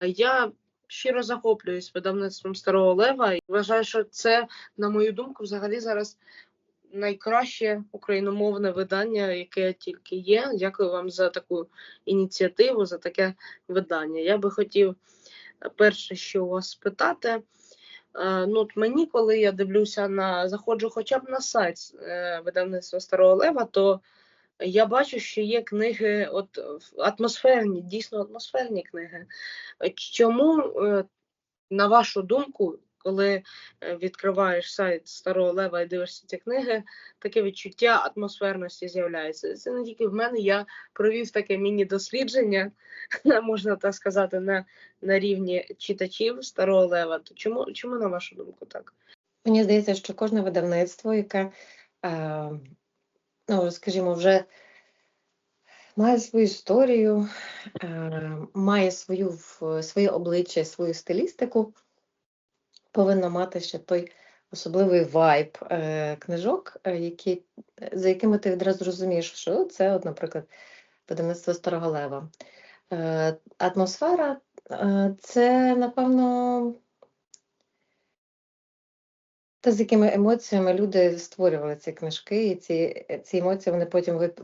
Я щиро захоплююсь видавництвом Старого Лева і вважаю, що це, на мою думку, взагалі зараз найкраще україномовне видання, яке тільки є. Дякую вам за таку ініціативу, за таке видання. Я би хотів е, перше, що у вас спитати. е, Ну, от мені, коли я дивлюся на заходжу хоча б на сайт е, видавництва Старого Лева, то я бачу, що є книги, от в- атмосферні, дійсно атмосферні книги. Е, Чому, е, на вашу думку, коли е, відкриваєш сайт Старого Лева і дивишся ці книги, таке відчуття атмосферності з'являється? Це не тільки в мене, я провів таке міні-дослідження, можна так сказати, на, на рівні читачів Старого Лева. То чому, чому на вашу думку так? Мені здається, що кожне видавництво, яке, е, ну, скажімо, вже має свою історію, е, має свою, своє обличчя, свою стилістику, повинно мати ще той особливий вайб е, книжок, е, які, за якими ти відразу розумієш, що це, от, наприклад, видавництво Старого Лева. Атмосфера це, напевно, те, з якими емоціями люди створювали ці книжки, і ці, ці емоції вони потім вип...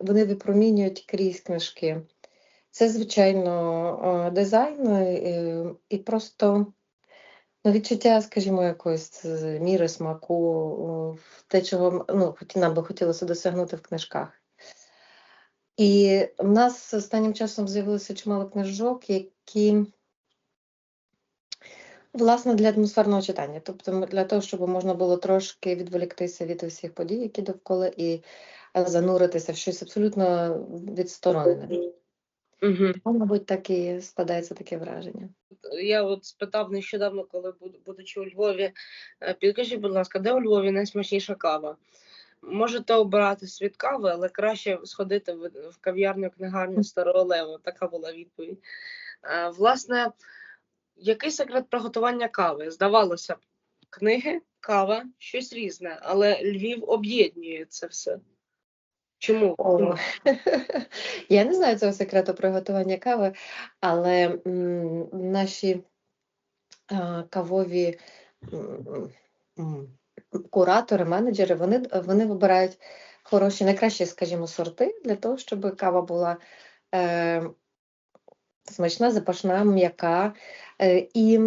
вони випромінюють крізь книжки. Це, звичайно, е, дизайн е, і просто ну, відчуття, скажімо, якоїсь е, міри смаку, те, чого ну, нам би хотілося досягнути в книжках. І в нас останнім часом з'явилося чимало книжок, які власне для атмосферного читання, тобто для того, щоб можна було трошки відволіктися від усіх подій, які довкола, і е, зануритися в щось абсолютно відсторонене. Угу. Мабуть, так і складається таке враження. Я от спитав нещодавно, коли будучи у Львові, е, підкажіть, будь ласка, де у Львові найсмачніша кава? Можете обирати світ кави, але краще сходити в, в кав'ярню книгарню Старого Лева. Така була відповідь. Е, Власне, який секрет приготування кави? Здавалося б, книги, кава, щось різне, але Львів об'єднує це все. Чому? О, Я не знаю цього секрету приготування кави, але м, наші а, кавові м, куратори, менеджери, вони, вони вибирають хороші, найкращі, скажімо, сорти для того, щоб кава була е, смачна, запашна, м'яка. Е, і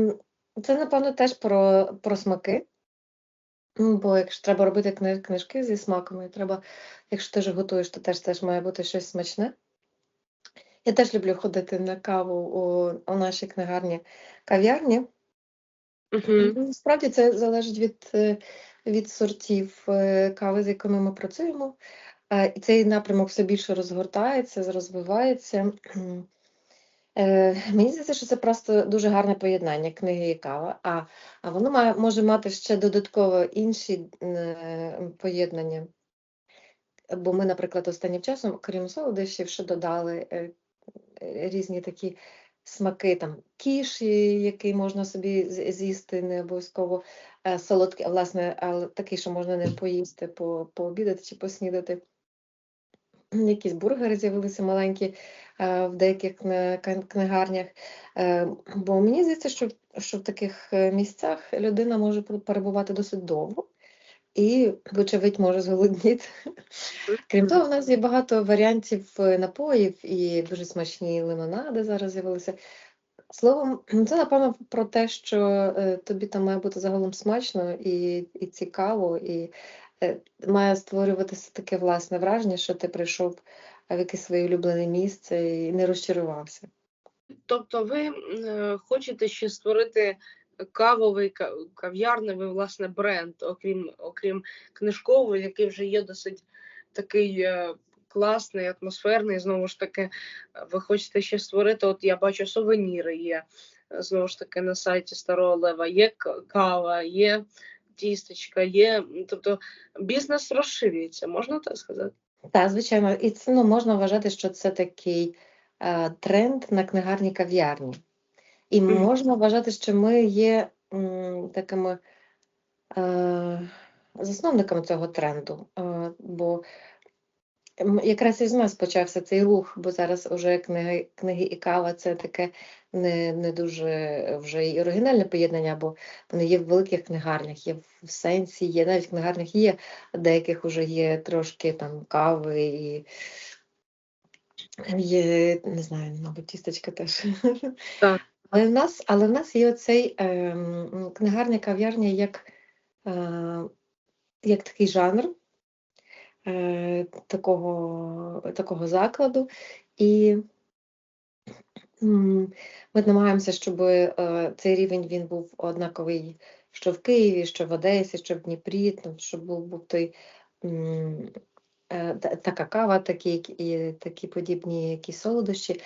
це, напевно, теж про, про смаки. Бо якщо треба робити кни- книжки зі смаками, треба, якщо ти ж готуєш, то теж, теж має бути щось смачне. Я теж люблю ходити на каву у, у нашій книгарні кав'ярні. Ну, Насправді це залежить від, е, від сортів е, кави, з якими ми працюємо. І цей напрямок все більше розгортається, розвивається. Е, Мені здається, що це просто дуже гарне поєднання книги і кава, а, а воно має, може мати ще додатково інші е, поєднання. Бо ми, наприклад, останнім часом, крім солодощів, ще додали е, е, різні такі смаки, там кіш, який можна собі з'їсти, не обов'язково е, солодкий, власне, але такий, що можна не поїсти, по, пообідати чи поснідати. Якісь бургери з'явилися маленькі в деяких кни- кни- книгарнях. Е, Бо мені здається, що, що в таких е, місцях людина може перебувати досить довго і, вочевидь, може зголодніти. Крім того, в нас є багато варіантів е, напоїв і дуже смачні лимонади зараз з'явилися. Словом, це напевно про те, що е, тобі там має бути загалом смачно і, і цікаво, і е, має створюватися таке власне враження, що ти прийшов в якесь своє улюблене місце і не розчарувався. Тобто ви хочете ще створити кавовий ка- кав'ярневий власне бренд, окрім окрім книжкового, який вже є досить такий е, класний, атмосферний. Знову ж таки, ви хочете ще створити. От я бачу, сувеніри є знову ж таки на сайті Старого Лева. Є кава, є тістечка, є. Тобто бізнес розширюється, можна так сказати? Так, звичайно, і це ну, можна вважати, що це такий е, тренд на книгарні кав'ярні. І Мгм. можна вважати, що ми є м, такими е, засновниками цього тренду, е, бо якраз із нас почався цей рух, бо зараз уже книги, книги і кава це таке не, не дуже вже і оригінальне поєднання, бо вони є в великих книгарнях, є в сенсі, є навіть в книгарнях є, деяких вже є трошки там кави і є, не знаю, мабуть, тістечка теж. Так. Але в нас, але в нас є оцей ем, книгарня, кав'ярня як, е, як такий жанр е, такого, такого закладу. І ми намагаємося, щоб е, цей рівень він був однаковий що в Києві, що в Одесі, що в Дніпрі, щоб був, був той е, та- така кава, такі, і такі подібні якісь солодощі.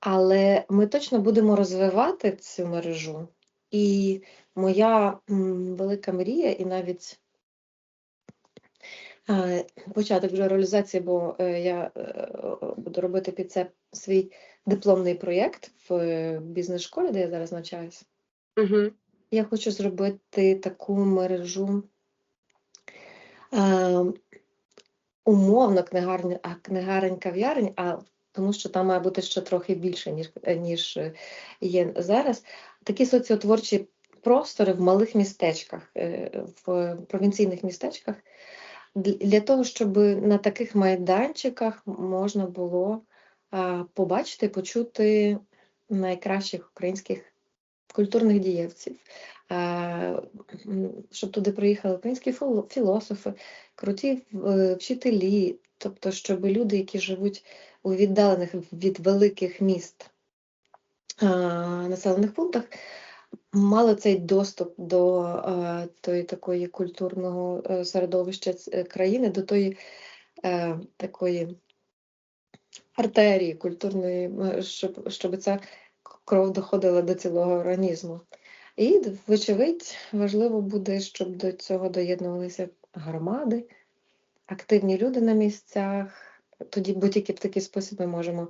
Але ми точно будемо розвивати цю мережу. І моя велика мрія, і навіть е, початок вже реалізації, бо е, я е, буду робити під це свій дипломний проєкт в е, бізнес-школі, де я зараз навчаюся. Угу. Я хочу зробити таку мережу е, умовно книгарня, а книгарень кав'ярень, а тому що там має бути ще трохи більше, ніж, ніж є зараз. Такі соціотворчі простори в малих містечках, в провінційних містечках, для того, щоб на таких майданчиках можна було побачити, почути найкращих українських культурних дієвців, щоб туди приїхали українські філо- філософи, круті вчителі, тобто, щоб люди, які живуть у віддалених від великих міст населених пунктах, мали цей доступ до е, тої такої культурного е, середовища е, країни, до тої е, такої артерії культурної, щоб, щоб ця кров доходила до цілого організму. І, вочевидь, важливо буде, щоб до цього доєднувалися громади, активні люди на місцях, тоді, бо тільки в такий спосіб ми можемо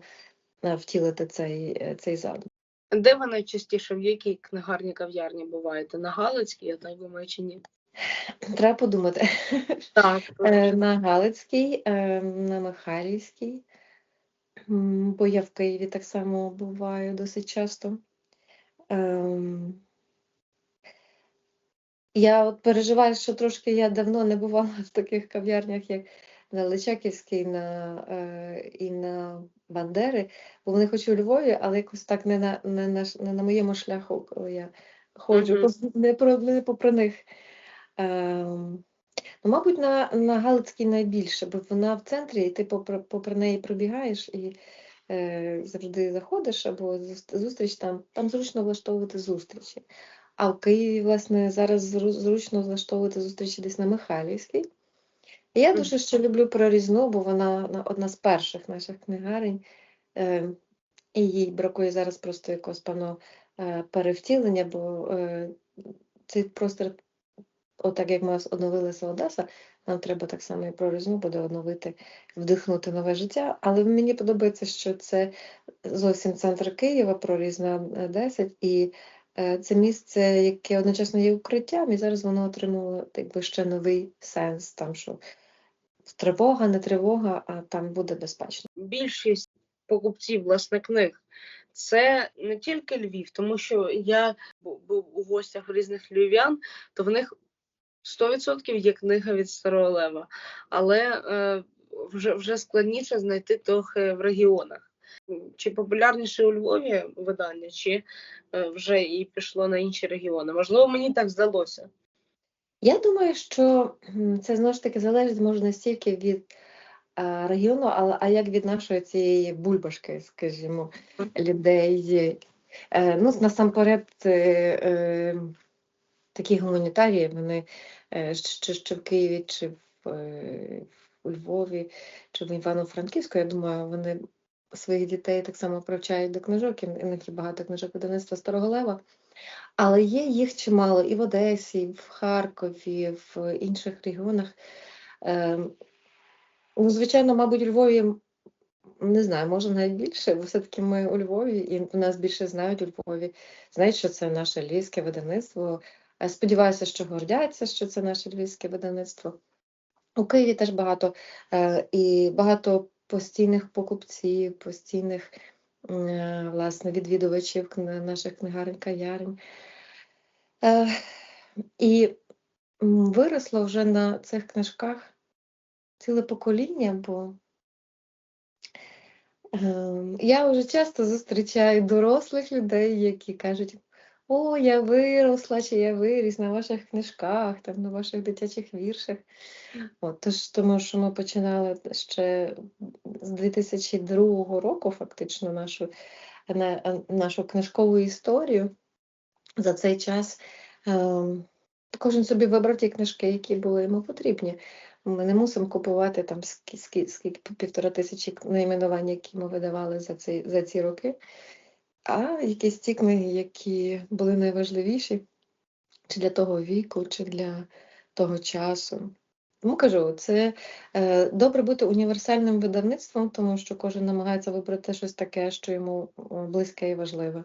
е, втілити цей, цей задум. Де ви найчастіше в якій книгарні кав'ярні буваєте? На Галицькій, я так думаю, чи ні? Треба подумати. Так, Е, На Галицькій, е, на Михайлівській, бо я в Києві так само буваю досить часто. Ем, Я от переживаю, що трошки я давно не бувала в таких кав'ярнях, як на Личаківській на, е, і на Бандери, бо вони хоч у Львові, але якось так не на, не на, не на моєму шляху, коли я ходжу, Мгм. пос- не, про, не попри них. Ем, Ну, мабуть, на, на Галицькій найбільше, бо вона в центрі, і ти попри, попри неї пробігаєш і е, завжди заходиш або зустріч там, там зручно влаштовувати зустрічі. А в Києві, власне, зараз зручно влаштовувати зустрічі десь на Михайлівській. І я дуже ще люблю прорізну, бо вона одна з перших наших книгарень. Е, і їй бракує зараз просто якогось певного е, перевтілення, бо е, цей простір Отак як ми оновилася Одеса, нам треба так само і прорізну буде оновити, вдихнути нове життя. Але мені подобається, що це зовсім центр Києва, прорізна е, 10, і е, це місце, яке одночасно є укриттям, і зараз воно отримало якби ще новий сенс, там що тривога, не тривога, а там буде безпечно. більшість покупців власне книг це не тільки Львів, тому що я був у гостях різних львів'ян, то в них 100% є книга від Старого Лева, але е, вже, вже складніше знайти трохи в регіонах. Чи популярніше у Львові видання, чи е, вже і пішло на інші регіони? Можливо, мені так здалося. Я думаю, що це знову ж таки залежить може не стільки від а, регіону, але а як від нашої цієї бульбашки, скажімо, людей. Е, ну, насамперед, е, е, такі гуманітарії, вони е, чи, чи в Києві, чи в, е, у Львові, чи в Івано-Франківську, я думаю, вони своїх дітей так само привчають до книжок, і в них є багато книжок видавництва Старого Лева. Але є їх чимало і в Одесі, і в Харкові, в інших регіонах. Ем, Ну, звичайно, мабуть, у Львові, не знаю, може навіть більше, бо все-таки ми у Львові, і нас більше знають у Львові, знають, що це наше львівське видавництво. Е, Сподіваюся, що гордяться, що це наше львівське видавництво. У Києві теж багато е, і багато постійних покупців, постійних власне відвідувачів наших книгарень, каярень. Е, і виросло вже на цих книжках ціле покоління, бо Ем, Я вже часто зустрічаю дорослих людей, які кажуть: О, я виросла, чи я виріс на ваших книжках, там, на ваших дитячих віршах. От, тож, тому що ми починали ще з 2002 року, фактично, нашу, на- нашу книжкову історію. За цей час ем, кожен собі вибрав ті книжки, які були йому потрібні. Ми не мусимо купувати там скі- скі- скільки півтора тисячі найменувань, які ми видавали за ці, за ці роки, а якісь ті книги, які були найважливіші, чи для того віку, чи для того часу. Тому кажу, це е, добре бути універсальним видавництвом, тому що кожен намагається вибрати щось таке, що йому близьке і важливе.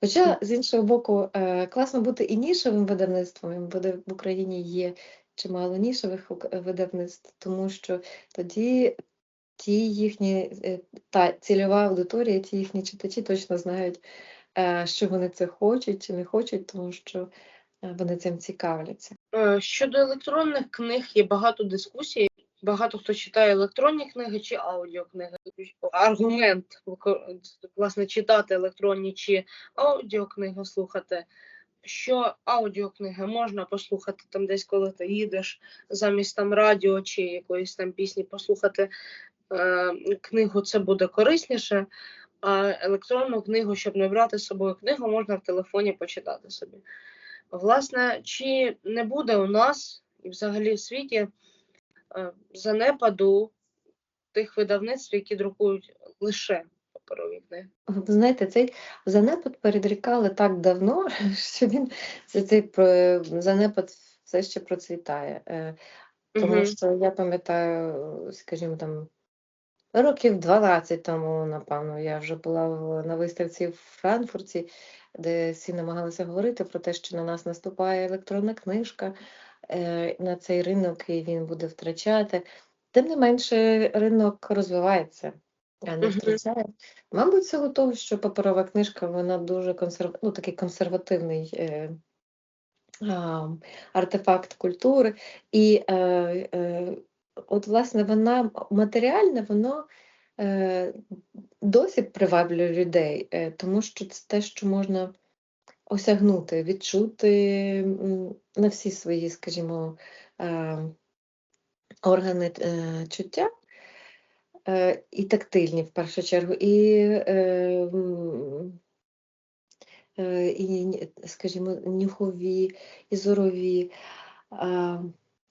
Хоча, з іншого боку, е, класно бути і нішевим видавництвом. буде- В Україні є чимало нішевих видавництв, тому що тоді ті їхні е, та цільова аудиторія, ті їхні читачі точно знають, е, що вони це хочуть чи не хочуть, тому що е, вони цим цікавляться. Щодо електронних книг є багато дискусій. Багато хто читає електронні книги чи аудіокниги. Аргумент власне читати електронні чи аудіокниги слухати. Що аудіокниги можна послухати там десь, коли ти їдеш, замість там радіо чи якоїсь там пісні послухати книгу, це буде корисніше. А електронну книгу, щоб не брати з собою книгу, можна в телефоні почитати собі. Власне, чи не буде у нас і взагалі в світі е, занепаду тих видавництв, які друкують лише паперові книги? Ви знаєте, цей занепад передрікали так давно, що він це цей занепад все ще процвітає. Е, Тому Мгм. що я пам'ятаю, скажімо, там років 12 тому, напевно, я вже була на виставці в Франкфурті, де всі намагалися говорити про те, що на нас наступає електронна книжка е, на цей ринок, і він буде втрачати. Тим не менше, ринок розвивається, а не втрачає. Мабуть, силу того, що паперова книжка, вона дуже консерв... ну, такий консервативний. Е, артефакт культури. І е, е, от, власне, вона матеріальне, воно е, досі приваблює людей, е, тому що це те, що можна осягнути, відчути на всі свої, скажімо, е, органи е, чуття. е, І тактильні в першу чергу, і, е, е, і скажімо, нюхові, і зорові.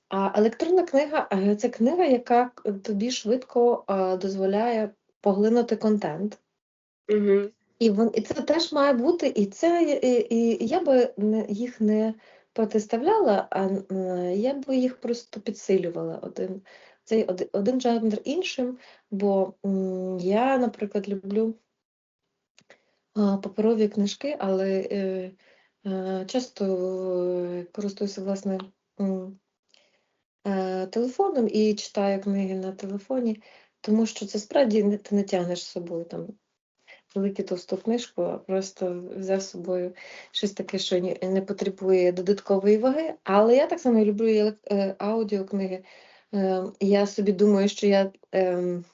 А, електронна книга е, це книга, яка тобі швидко дозволяє поглинути контент. Угу. І, вон, і це теж має бути, і це і, і я би їх не протиставляла, а е, я би їх просто підсилювала один, цей один, один жанр іншим, бо я, наприклад, люблю паперові книжки, але е, е, часто е, користуюся власне е, телефоном і читаю книги на телефоні, тому що це справді ти не тягнеш з собою там велику товсту книжку, а просто взяв з собою щось таке, що не потребує додаткової ваги. Але я так само люблю е, аудіокниги. Е, Я собі думаю, що я ем,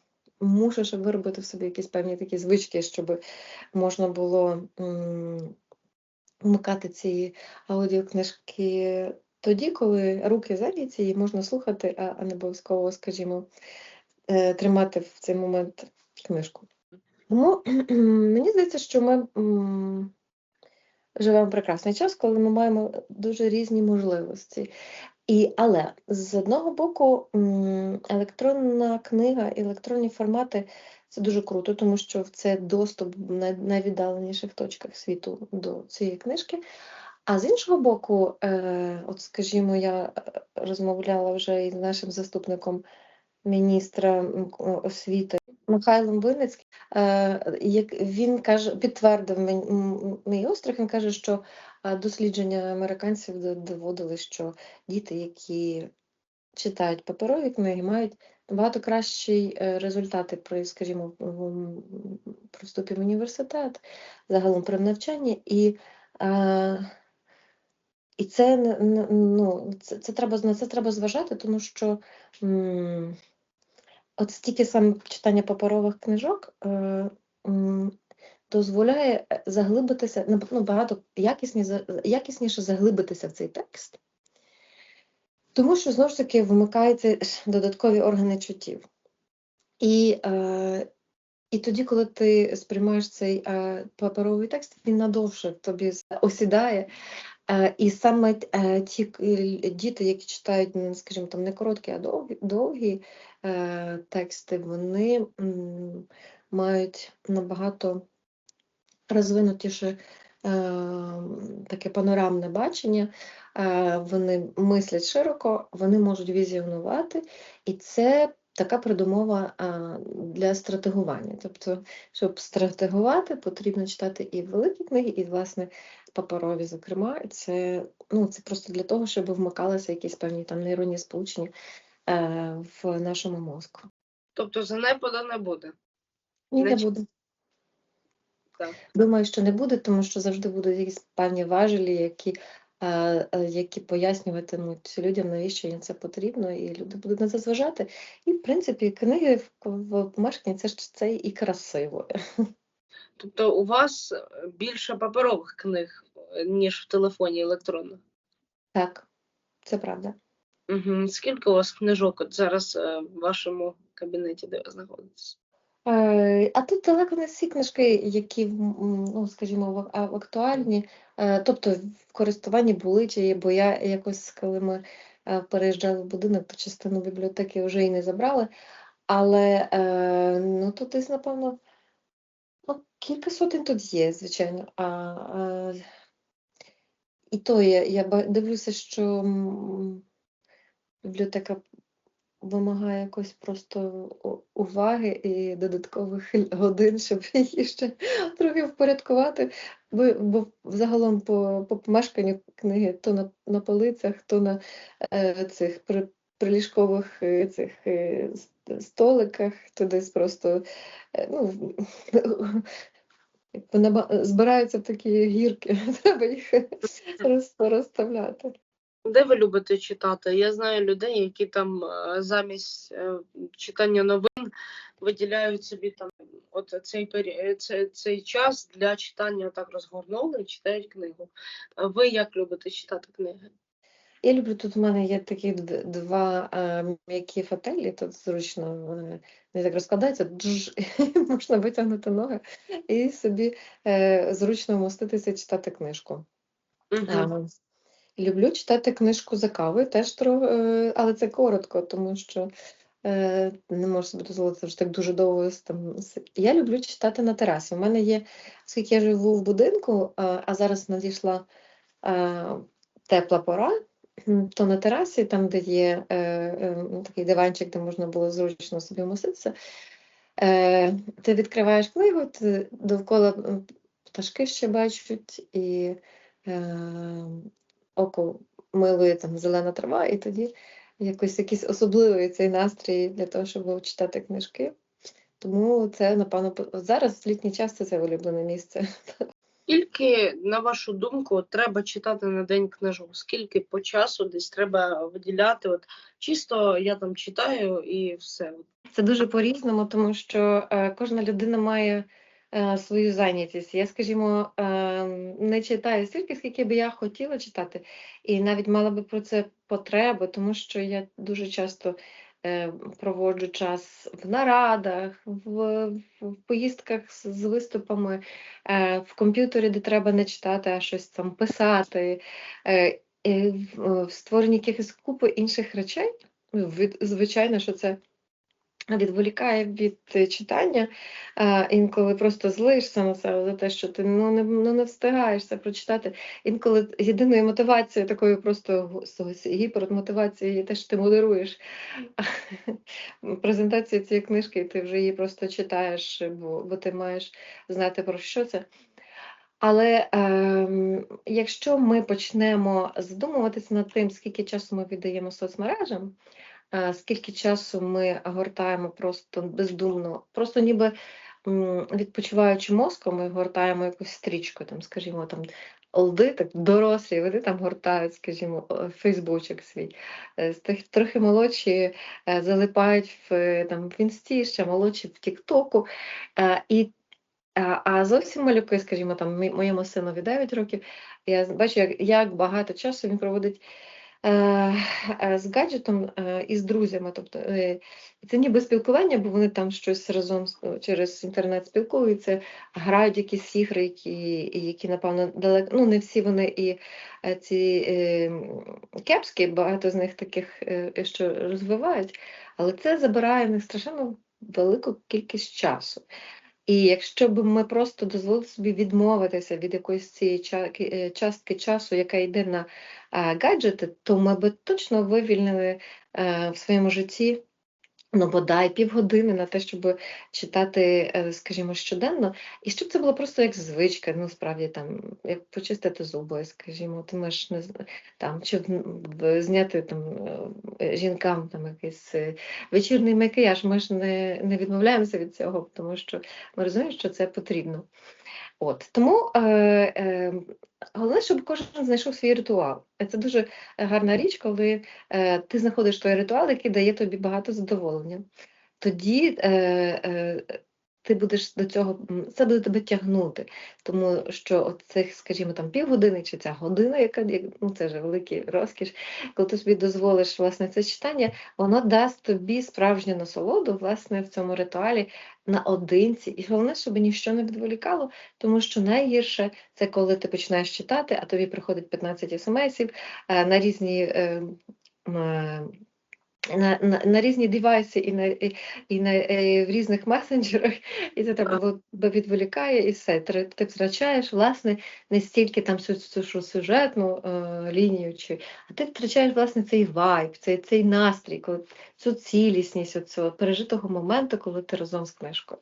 мушу ще виробити в собі якісь певні такі звички, щоб можна було вмикати ці аудіокнижки тоді, коли руки зайняті, і можна слухати, а, не обов'язково, скажімо, е, тримати в цей момент книжку. Тому мені здається, що ми живемо прекрасний час, коли ми маємо дуже різні можливості. І, але з одного боку, електронна книга, і електронні формати це дуже круто, тому що це доступ в найвіддаленіших точках світу до цієї книжки. А з іншого боку, е, от скажімо, я е, розмовляла вже із нашим заступником міністра освіти Михайлом Винницьким. Е, як він каже, підтвердив мій острах, він каже, що е, дослідження американців доводили, що діти, які читають паперові книги, мають набагато кращі е, результати при, скажімо, при вступі в університет, загалом при навчанні. І, е, і це, ну, це, це треба, на це треба зважати, тому що м, от стільки саме читання паперових книжок е, м, дозволяє е, заглибитися, ну, багато якісні, якісніше заглибитися в цей текст, тому що знову ж таки вмикаються додаткові органи чуттів. І, е, і тоді, коли ти сприймаєш цей е, паперовий текст, він надовше тобі осідає. І саме е, ті діти, які читають, м, скажімо, там не короткі, а довгі, довгі тексти, вони мають набагато розвинутіше е, таке панорамне бачення, е, вони мислять широко, вони можуть візіонувати, і це така передумова для стратегування. Тобто, щоб стратегувати, потрібно читати і великі книги, і, власне, паперові, зокрема, це, ну, це просто для того, щоб вмикалися якісь певні там нейронні сполучення е, в нашому мозку. Тобто занепаду не буде. Ні, не Значить, буде. Так. Думаю, що не буде, тому що завжди будуть якісь певні важелі, які, які пояснюватимуть людям, навіщо їм це потрібно, і люди будуть на це зважати. І, в принципі, книги в, помешканні це ж це і красиво. Тобто у вас е, більше паперових книг, е, ніж в телефоні електронних. Так, це правда. Угу. Скільки у вас книжок от зараз е, в вашому кабінеті, де ви знаходитесь? Е, А тут далеко не всі книжки, які, ну, скажімо, актуальні, е, тобто в користуванні були, чи бо я якось, коли ми е, переїжджали в будинок, то частину бібліотеки вже і не забрали. Але ну, тут десь, напевно, ну, кілька сотень тут є, звичайно. А, і то я, я дивлюся, що бібліотека вимагає якось просто уваги і додаткових годин, щоб її ще трохи впорядкувати. Бо, бо загалом по, по помешканню книги то на, на полицях, то на е, цих при, приліжкових е, цих е, столиках, то десь просто е, ну, збираються в такі гірки, треба їх роз- розставляти. Де ви любите читати? Я знаю людей, які там е, замість е, читання новин виділяють собі там от цей е, цей, цей час для читання так розгорнули і читають книгу. Ви як любите читати книги? Я люблю, тут у мене є такі два м'які фотелі, тут зручно вони так розкладаються, джж, можна витягнути ноги і собі е, зручно вмоститися читати книжку. Угу. Люблю читати книжку за кавою, теж е, але це коротко, тому що е, не можу собі дозволити вже так дуже довго. Я люблю читати на терасі. У мене є, оскільки я живу в будинку, а, а зараз надійшла е, тепла пора, то на терасі, там, де є е, е, такий диванчик, де можна було зручно собі вмоститися, е, ти відкриваєш книгу, ти довкола пташки ще бачать, і е, око милує там зелена трава, і тоді якось якийсь особливий цей настрій для того, щоб читати книжки. Тому це, напевно, зараз літній час це, це улюблене місце. Скільки, на вашу думку, треба читати на день книжок? Скільки по часу десь треба виділяти? От чисто я там читаю і все. Це дуже по-різному, тому що е, кожна людина має свою зайнятість. Я, скажімо, е, не читаю стільки, скільки би я хотіла читати, і навіть мала би про це потребу, тому що я дуже часто е, проводжу час в нарадах, в, в поїздках з, виступами, е, в комп'ютері, де треба не читати, а щось там писати, е, в створенні якихось купи інших речей. Ну, Звичайно, що це відволікає від е, читання, інколи просто злишся на себе за те, що ти ну, не, ну, не встигаєш це прочитати. Інколи єдиною мотивацією, такою просто гіпермотивацією є те, що ти модеруєш презентацію цієї книжки, і ти вже її просто читаєш, бо, бо ти маєш знати про що це. Але ем, якщо ми почнемо задумуватися над тим, скільки часу ми віддаємо соцмережам, е, скільки часу ми гортаємо просто бездумно, просто ніби відпочиваючи мозком, ми гортаємо якусь стрічку, там, скажімо, там олди, так дорослі, вони там гортають, скажімо, фейсбучок свій. Е, Трохи молодші е, залипають в, е, там, в інсті, ще молодші в Тіктоку. Е, І а, зовсім малюки, скажімо, там моєму синові 9 років, я бачу, як, як багато часу він проводить е, е, з гаджетом е, і з друзями. Тобто, е, це ніби спілкування, бо вони там щось разом з- через інтернет спілкуються, грають якісь ігри, які, які напевно, далеко, ну не всі вони і е, ці е, кепські, багато з них таких, е, що розвивають, але це забирає них страшенно велику кількість часу. І якщо б ми просто дозволили собі відмовитися від якоїсь цієї е, частки часу, яка йде на гаджети, то ми б точно вивільнили е, в своєму житті ну, бодай півгодини на те, щоб читати, е, скажімо, щоденно, і щоб це було просто як звичка, ну, справді, там, як почистити зуби, скажімо, ти можеш не там, чи зняти там, е, жінкам там, якийсь е, вечірний макіяж, ми ж не, не відмовляємося від цього, тому що ми розуміємо, що це потрібно. От, тому е, е, головне, щоб кожен знайшов свій ритуал. Це дуже гарна річ, коли е, ти знаходиш той ритуал, який дає тобі багато задоволення. Тоді е, е, ти будеш до цього, це буде тебе тягнути, тому що от цих, скажімо, там півгодини чи ця година, яка ну, це вже великий розкіш, коли ти собі дозволиш власне це читання, воно дасть тобі справжню насолоду власне в цьому ритуалі наодинці. І головне, щоб ніщо не відволікало, тому що найгірше це коли ти починаєш читати, а тобі приходить 15 смсів е, на різні. Е, е, На, на, на різні девайси і, на, і, на, і в різних месенджерах, і це тебе відволікає, і все. Ти, ти втрачаєш, власне, не стільки там цю, цю, цю сюжетну е, лінію, чи, а ти втрачаєш, власне, цей вайб, цей, цей настрій, коли, цю цілісність оцього пережитого моменту, коли ти разом з книжкою.